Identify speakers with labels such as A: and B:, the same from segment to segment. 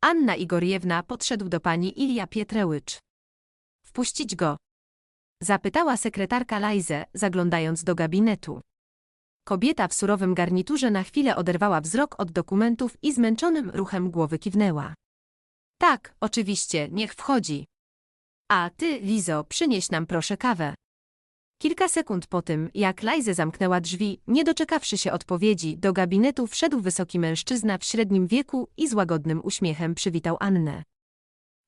A: Anna Igorjewna podszedł do pani Ilia Pietrewicz. Wpuścić go. Zapytała sekretarka Lajzę, zaglądając do gabinetu. Kobieta w surowym garniturze na chwilę oderwała wzrok od dokumentów i zmęczonym ruchem głowy kiwnęła. Tak, oczywiście, niech wchodzi. A ty, Lizo, przynieś nam proszę kawę. Kilka sekund po tym, jak Lajze zamknęła drzwi, nie doczekawszy się odpowiedzi, do gabinetu wszedł wysoki mężczyzna w średnim wieku i z łagodnym uśmiechem przywitał Annę.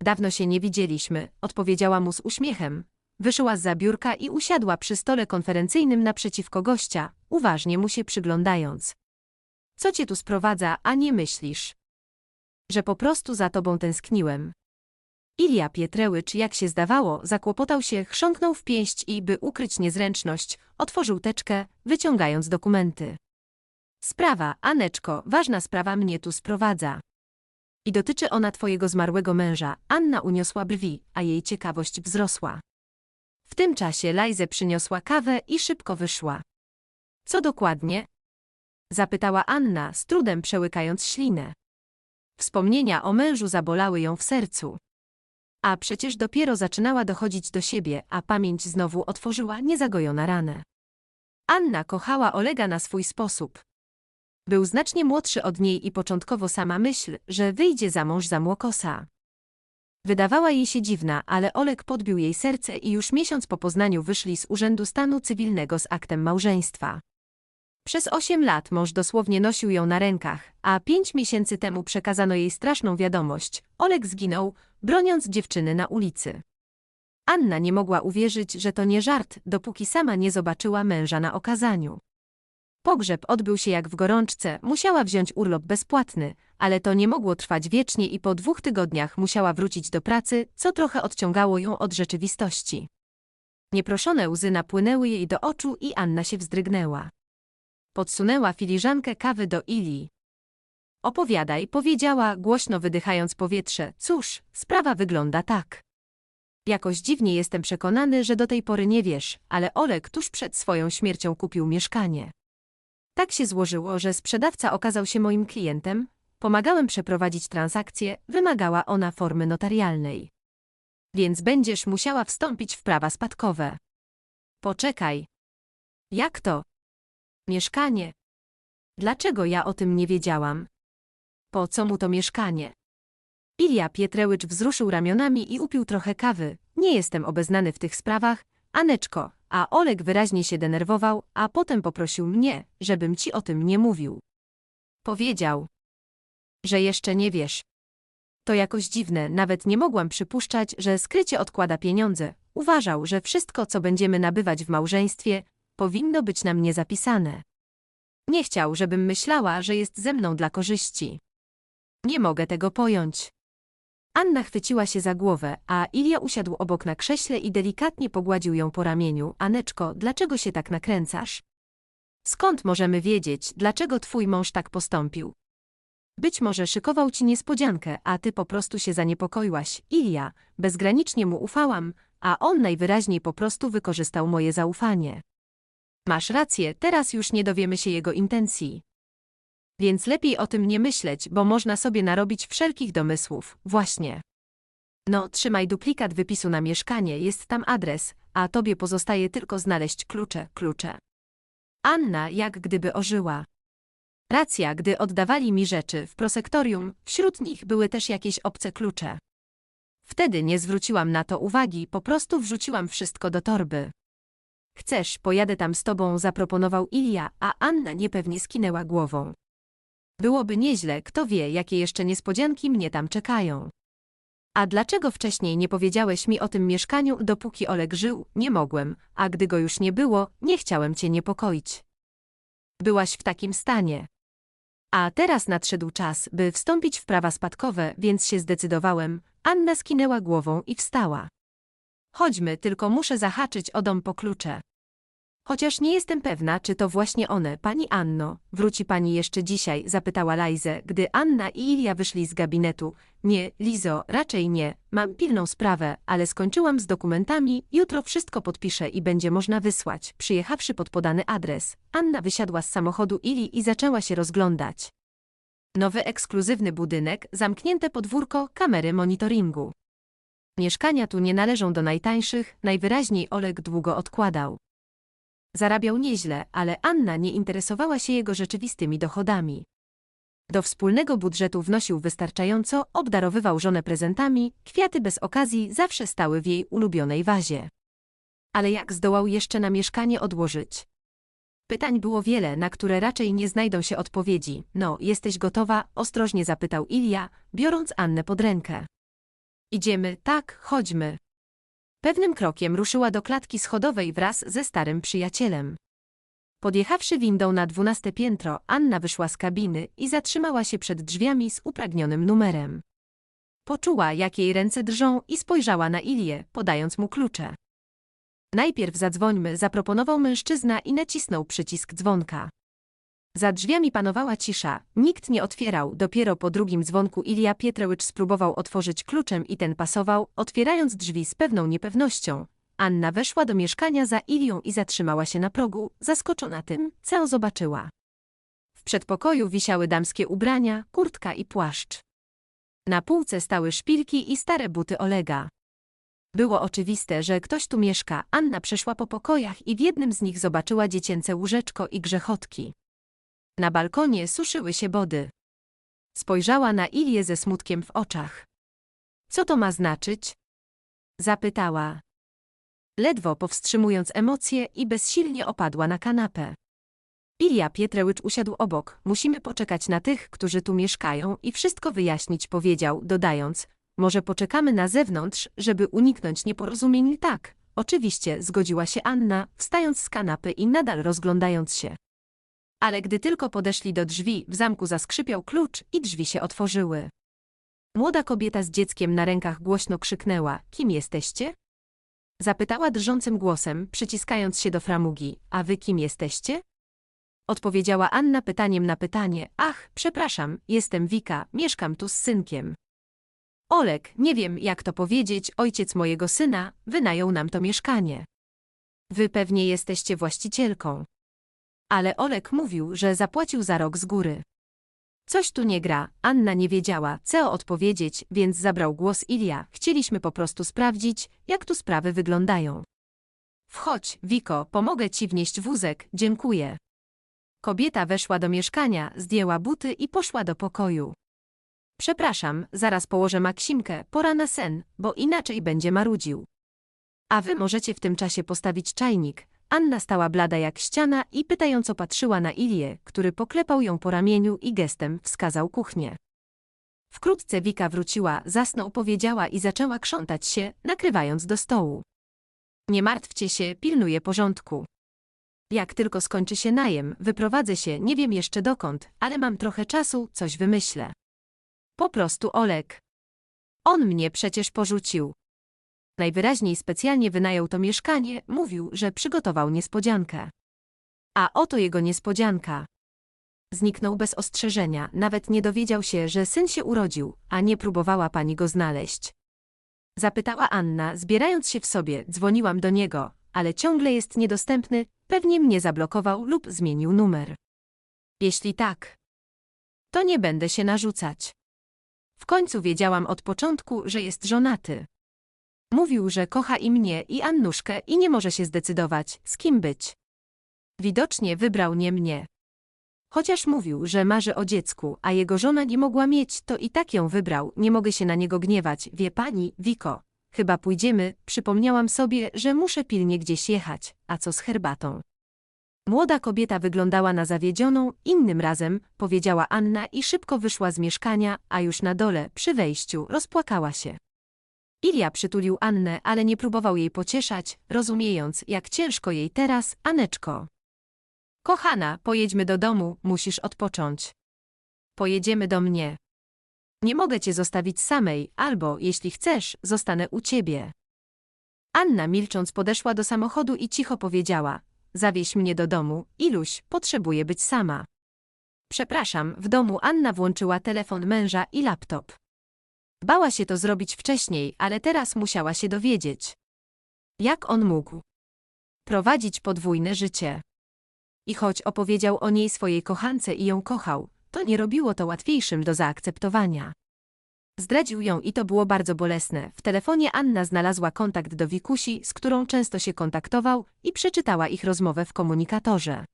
A: Dawno się nie widzieliśmy, odpowiedziała mu z uśmiechem. Wyszła z biurka i usiadła przy stole konferencyjnym naprzeciwko gościa, uważnie mu się przyglądając. Co cię tu sprowadza, a nie myślisz? Że po prostu za tobą tęskniłem. Ilia Pietrewicz, jak się zdawało, zakłopotał się, chrząknął w pięść i, by ukryć niezręczność, otworzył teczkę, wyciągając dokumenty. Sprawa, Aneczko, ważna sprawa mnie tu sprowadza. I dotyczy ona twojego zmarłego męża. Anna uniosła brwi, a jej ciekawość wzrosła. W tym czasie Lajze przyniosła kawę i szybko wyszła. Co dokładnie? Zapytała Anna, z trudem przełykając ślinę. Wspomnienia o mężu zabolały ją w sercu. A przecież dopiero zaczynała dochodzić do siebie, a pamięć znowu otworzyła niezagojona ranę. Anna kochała Olega na swój sposób. Był znacznie młodszy od niej i początkowo sama myśl, że wyjdzie za mąż za młokosa. Wydawała jej się dziwna, ale Oleg podbił jej serce i już miesiąc po poznaniu wyszli z Urzędu Stanu Cywilnego z aktem małżeństwa. Przez osiem lat mąż dosłownie nosił ją na rękach, a pięć miesięcy temu przekazano jej straszną wiadomość. Oleg zginął, broniąc dziewczyny na ulicy. Anna nie mogła uwierzyć, że to nie żart, dopóki sama nie zobaczyła męża na okazaniu. Pogrzeb odbył się jak w gorączce, musiała wziąć urlop bezpłatny, ale to nie mogło trwać wiecznie i po dwóch tygodniach musiała wrócić do pracy, co trochę odciągało ją od rzeczywistości. Nieproszone łzy napłynęły jej do oczu i Anna się wzdrygnęła. Podsunęła filiżankę kawy do Ili. Opowiadaj, powiedziała, głośno wydychając powietrze. Cóż, sprawa wygląda tak. Jakoś dziwnie jestem przekonany, że do tej pory nie wiesz, ale Olek tuż przed swoją śmiercią kupił mieszkanie. Tak się złożyło, że sprzedawca okazał się moim klientem, pomagałem przeprowadzić transakcję, wymagała ona formy notarialnej. Więc będziesz musiała wstąpić w prawa spadkowe. Poczekaj. Jak to? Mieszkanie. Dlaczego ja o tym nie wiedziałam? Po co mu to mieszkanie? Ilia Pietrewicz wzruszył ramionami i upił trochę kawy. Nie jestem obeznany w tych sprawach, Aneczko, a Oleg wyraźnie się denerwował, a potem poprosił mnie, żebym ci o tym nie mówił. Powiedział, że jeszcze nie wiesz. To jakoś dziwne, nawet nie mogłam przypuszczać, że skrycie odkłada pieniądze. Uważał, że wszystko, co będziemy nabywać w małżeństwie, powinno być na mnie zapisane. Nie chciał, żebym myślała, że jest ze mną dla korzyści. Nie mogę tego pojąć. Anna chwyciła się za głowę, a Ilia usiadł obok na krześle i delikatnie pogładził ją po ramieniu. Aneczko, dlaczego się tak nakręcasz? Skąd możemy wiedzieć, dlaczego twój mąż tak postąpił? Być może szykował ci niespodziankę, a ty po prostu się zaniepokoiłaś. Ilia, bezgranicznie mu ufałam, a on najwyraźniej po prostu wykorzystał moje zaufanie. Masz rację, teraz już nie dowiemy się jego intencji. Więc lepiej o tym nie myśleć, bo można sobie narobić wszelkich domysłów. Właśnie. No, trzymaj duplikat wypisu na mieszkanie, jest tam adres, a tobie pozostaje tylko znaleźć klucze, klucze. Anna jak gdyby ożyła. Racja, gdy oddawali mi rzeczy w prosektorium, wśród nich były też jakieś obce klucze. Wtedy nie zwróciłam na to uwagi, po prostu wrzuciłam wszystko do torby. Chcesz, pojadę tam z tobą, zaproponował Ilia, a Anna niepewnie skinęła głową. Byłoby nieźle, kto wie, jakie jeszcze niespodzianki mnie tam czekają. A dlaczego wcześniej nie powiedziałeś mi o tym mieszkaniu, dopóki Oleg żył? Nie mogłem, a gdy go już nie było, nie chciałem cię niepokoić. Byłaś w takim stanie. A teraz nadszedł czas, by wstąpić w prawa spadkowe, więc się zdecydowałem. Anna skinęła głową i wstała. Chodźmy, tylko muszę zahaczyć o dom po klucze. Chociaż nie jestem pewna, czy to właśnie one, pani Anno, wróci pani jeszcze dzisiaj, zapytała Lajzę, gdy Anna i Ilia wyszli z gabinetu. Nie, Lizo, raczej nie, mam pilną sprawę, ale skończyłam z dokumentami, jutro wszystko podpiszę i będzie można wysłać. Przyjechawszy pod podany adres, Anna wysiadła z samochodu Ili i zaczęła się rozglądać. Nowy ekskluzywny budynek, zamknięte podwórko, kamery monitoringu. Mieszkania tu nie należą do najtańszych, najwyraźniej Oleg długo odkładał. Zarabiał nieźle, ale Anna nie interesowała się jego rzeczywistymi dochodami. Do wspólnego budżetu wnosił wystarczająco, obdarowywał żonę prezentami, kwiaty bez okazji zawsze stały w jej ulubionej wazie. Ale jak zdołał jeszcze na mieszkanie odłożyć? Pytań było wiele, na które raczej nie znajdą się odpowiedzi. No, jesteś gotowa? ostrożnie zapytał Ilia, biorąc Annę pod rękę. Idziemy, tak, chodźmy. Pewnym krokiem ruszyła do klatki schodowej wraz ze starym przyjacielem. Podjechawszy windą na dwunaste piętro, Anna wyszła z kabiny i zatrzymała się przed drzwiami z upragnionym numerem. Poczuła, jak jej ręce drżą i spojrzała na Ilię, podając mu klucze. Najpierw zadzwońmy, zaproponował mężczyzna i nacisnął przycisk dzwonka. Za drzwiami panowała cisza, nikt nie otwierał, dopiero po drugim dzwonku Ilia Pietrewicz spróbował otworzyć kluczem i ten pasował, otwierając drzwi z pewną niepewnością. Anna weszła do mieszkania za Ilią i zatrzymała się na progu, zaskoczona tym, co zobaczyła. W przedpokoju wisiały damskie ubrania, kurtka i płaszcz. Na półce stały szpilki i stare buty Olega. Było oczywiste, że ktoś tu mieszka. Anna przeszła po pokojach i w jednym z nich zobaczyła dziecięce łóżeczko i grzechotki. Na balkonie suszyły się body. Spojrzała na Ilię ze smutkiem w oczach. Co to ma znaczyć? Zapytała. Ledwo powstrzymując emocje i bezsilnie opadła na kanapę. Ilia Pietrewicz usiadł obok. Musimy poczekać na tych, którzy tu mieszkają i wszystko wyjaśnić, powiedział, dodając, może poczekamy na zewnątrz, żeby uniknąć nieporozumień? Tak, oczywiście, zgodziła się Anna, wstając z kanapy i nadal rozglądając się. Ale gdy tylko podeszli do drzwi, w zamku zaskrzypiał klucz i drzwi się otworzyły. Młoda kobieta z dzieckiem na rękach głośno krzyknęła: Kim jesteście? Zapytała drżącym głosem, przyciskając się do framugi: A wy kim jesteście? Odpowiedziała Anna pytaniem na pytanie: Ach, przepraszam, jestem Wika, mieszkam tu z synkiem. Olek, nie wiem jak to powiedzieć, ojciec mojego syna, wynajął nam to mieszkanie. Wy pewnie jesteście właścicielką. Ale Olek mówił, że zapłacił za rok z góry. Coś tu nie gra, Anna nie wiedziała, co odpowiedzieć, więc zabrał głos Ilia. Chcieliśmy po prostu sprawdzić, jak tu sprawy wyglądają. Wchodź, Wiko, pomogę ci wnieść wózek, dziękuję. Kobieta weszła do mieszkania, zdjęła buty i poszła do pokoju. Przepraszam, zaraz położę Maksimkę, pora na sen, bo inaczej będzie marudził. A wy możecie w tym czasie postawić czajnik. Anna stała blada jak ściana i pytająco patrzyła na Ilię, który poklepał ją po ramieniu i gestem wskazał kuchnię. Wkrótce Wika wróciła, zasnął powiedziała i zaczęła krzątać się, nakrywając do stołu. Nie martwcie się, pilnuję porządku. Jak tylko skończy się najem, wyprowadzę się, nie wiem jeszcze dokąd, ale mam trochę czasu, coś wymyślę. Po prostu Olek. On mnie przecież porzucił. Najwyraźniej specjalnie wynajął to mieszkanie, mówił, że przygotował niespodziankę. A oto jego niespodzianka. Zniknął bez ostrzeżenia, nawet nie dowiedział się, że syn się urodził, a nie próbowała pani go znaleźć. Zapytała Anna, zbierając się w sobie, dzwoniłam do niego, ale ciągle jest niedostępny, pewnie mnie zablokował lub zmienił numer. Jeśli tak, to nie będę się narzucać. W końcu wiedziałam od początku, że jest żonaty. Mówił, że kocha i mnie, i Annuszkę i nie może się zdecydować, z kim być. Widocznie wybrał nie mnie. Chociaż mówił, że marzy o dziecku, a jego żona nie mogła mieć, to i tak ją wybrał, nie mogę się na niego gniewać, wie pani, Wiko. Chyba pójdziemy, przypomniałam sobie, że muszę pilnie gdzieś jechać, a co z herbatą? Młoda kobieta wyglądała na zawiedzioną, innym razem, powiedziała Anna i szybko wyszła z mieszkania, a już na dole, przy wejściu, rozpłakała się. Ilia przytulił Annę, ale nie próbował jej pocieszać, rozumiejąc, jak ciężko jej teraz, Aneczko. Kochana, pojedźmy do domu, musisz odpocząć. Pojedziemy do mnie. Nie mogę cię zostawić samej, albo, jeśli chcesz, zostanę u ciebie. Anna milcząc podeszła do samochodu i cicho powiedziała, zawieź mnie do domu, Iluś, potrzebuję być sama. Przepraszam, w domu Anna włączyła telefon męża i laptop. Bała się to zrobić wcześniej, ale teraz musiała się dowiedzieć. Jak on mógł prowadzić podwójne życie? I choć opowiedział o niej swojej kochance i ją kochał, to nie robiło to łatwiejszym do zaakceptowania. Zdradził ją i to było bardzo bolesne. W telefonie Anna znalazła kontakt do Wikusi, z którą często się kontaktował i przeczytała ich rozmowę w komunikatorze.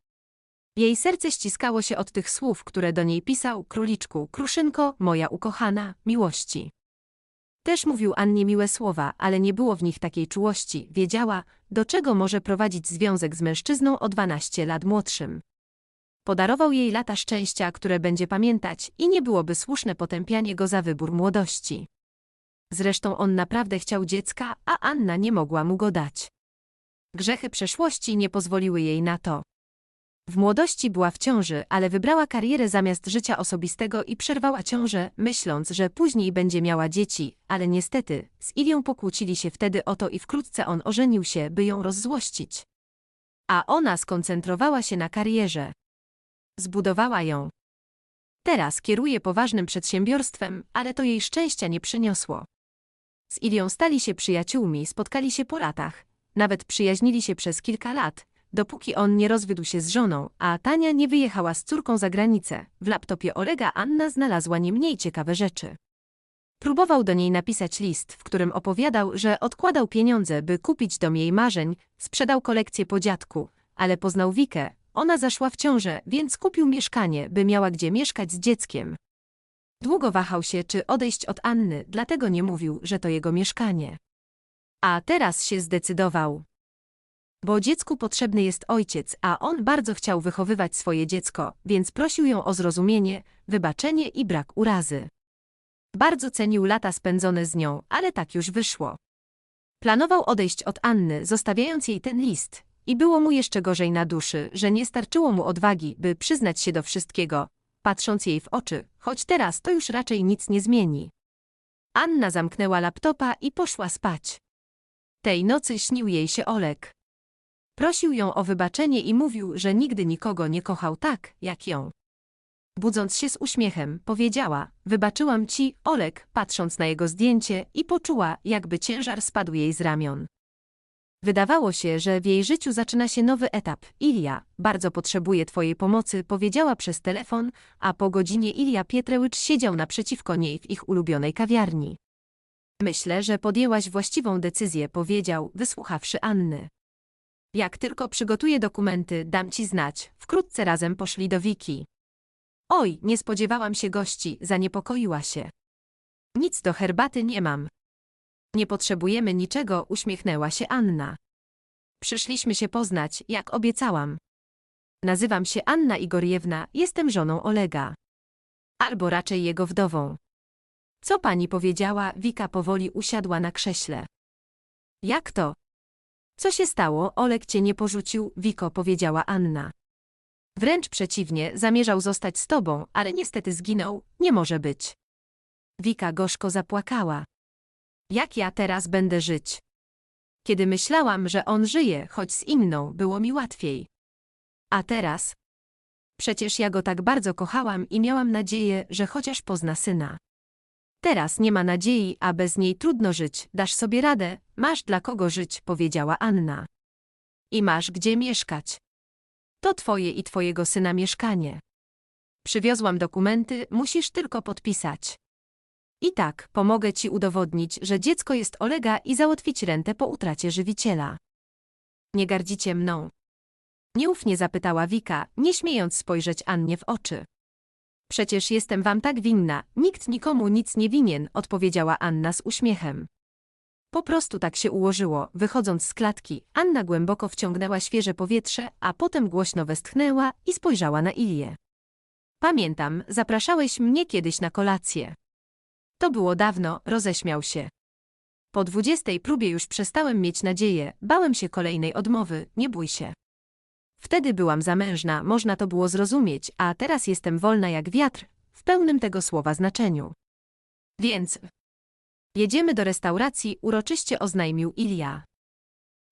A: Jej serce ściskało się od tych słów, które do niej pisał króliczku, kruszynko, moja ukochana, miłości. Też mówił Annie miłe słowa, ale nie było w nich takiej czułości. Wiedziała, do czego może prowadzić związek z mężczyzną o 12 lat młodszym. Podarował jej lata szczęścia, które będzie pamiętać i nie byłoby słuszne potępianie go za wybór młodości. Zresztą on naprawdę chciał dziecka, a Anna nie mogła mu go dać. Grzechy przeszłości nie pozwoliły jej na to. W młodości była w ciąży, ale wybrała karierę zamiast życia osobistego i przerwała ciążę, myśląc, że później będzie miała dzieci, ale niestety, z Ilią pokłócili się wtedy o to i wkrótce on ożenił się, by ją rozzłościć. A ona skoncentrowała się na karierze. Zbudowała ją. Teraz kieruje poważnym przedsiębiorstwem, ale to jej szczęścia nie przyniosło. Z Ilią stali się przyjaciółmi, spotkali się po latach, nawet przyjaźnili się przez kilka lat, dopóki on nie rozwiódł się z żoną, a Tania nie wyjechała z córką za granicę. W laptopie Olega Anna znalazła nie mniej ciekawe rzeczy. Próbował do niej napisać list, w którym opowiadał, że odkładał pieniądze, by kupić dom jej marzeń, sprzedał kolekcję po dziadku, ale poznał Wikę, ona zaszła w ciążę, więc kupił mieszkanie, by miała gdzie mieszkać z dzieckiem. Długo wahał się, czy odejść od Anny, dlatego nie mówił, że to jego mieszkanie. A teraz się zdecydował. Bo dziecku potrzebny jest ojciec, a on bardzo chciał wychowywać swoje dziecko, więc prosił ją o zrozumienie, wybaczenie i brak urazy. Bardzo cenił lata spędzone z nią, ale tak już wyszło. Planował odejść od Anny, zostawiając jej ten list, i było mu jeszcze gorzej na duszy, że nie starczyło mu odwagi, by przyznać się do wszystkiego, patrząc jej w oczy, choć teraz to już raczej nic nie zmieni. Anna zamknęła laptopa i poszła spać. Tej nocy śnił jej się Olek. Prosił ją o wybaczenie i mówił, że nigdy nikogo nie kochał tak, jak ją. Budząc się z uśmiechem, powiedziała: Wybaczyłam ci, Olek, patrząc na jego zdjęcie, i poczuła, jakby ciężar spadł jej z ramion. Wydawało się, że w jej życiu zaczyna się nowy etap. Ilia, bardzo potrzebuję twojej pomocy, powiedziała przez telefon, a po godzinie Ilia Pietrewicz siedział naprzeciwko niej w ich ulubionej kawiarni. Myślę, że podjęłaś właściwą decyzję, powiedział, wysłuchawszy Anny. Jak tylko przygotuję dokumenty, dam ci znać. Wkrótce razem poszli do Wiki. Oj, nie spodziewałam się gości, zaniepokoiła się. Nic do herbaty nie mam. Nie potrzebujemy niczego, uśmiechnęła się Anna. Przyszliśmy się poznać, jak obiecałam. Nazywam się Anna Igorjewna, jestem żoną Olega. Albo raczej jego wdową. Co pani powiedziała? Wika powoli usiadła na krześle. Jak to? Co się stało? Oleg cię nie porzucił, Wiko powiedziała Anna. Wręcz przeciwnie, zamierzał zostać z tobą, ale niestety zginął, nie może być. Wika gorzko zapłakała. Jak ja teraz będę żyć? Kiedy myślałam, że on żyje, choć z inną, było mi łatwiej. A teraz? Przecież ja go tak bardzo kochałam i miałam nadzieję, że chociaż pozna syna. Teraz nie ma nadziei, a bez niej trudno żyć, dasz sobie radę, masz dla kogo żyć, powiedziała Anna. I masz gdzie mieszkać. To twoje i twojego syna mieszkanie. Przywiozłam dokumenty, musisz tylko podpisać. I tak, pomogę ci udowodnić, że dziecko jest Olega i załatwić rentę po utracie żywiciela. Nie gardzicie mną. Nieufnie zapytała Wika, nie śmiejąc spojrzeć Annie w oczy. Przecież jestem wam tak winna, nikt nikomu nic nie winien, odpowiedziała Anna z uśmiechem. Po prostu tak się ułożyło, wychodząc z klatki, Anna głęboko wciągnęła świeże powietrze, a potem głośno westchnęła i spojrzała na Ilię. Pamiętam, zapraszałeś mnie kiedyś na kolację. To było dawno, roześmiał się. Po dwudziestej próbie już przestałem mieć nadzieję, bałem się kolejnej odmowy, nie bój się. Wtedy byłam zamężna, można to było zrozumieć, a teraz jestem wolna jak wiatr, w pełnym tego słowa znaczeniu. Więc jedziemy do restauracji, uroczyście oznajmił Ilia.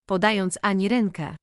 A: Podając Ani rękę.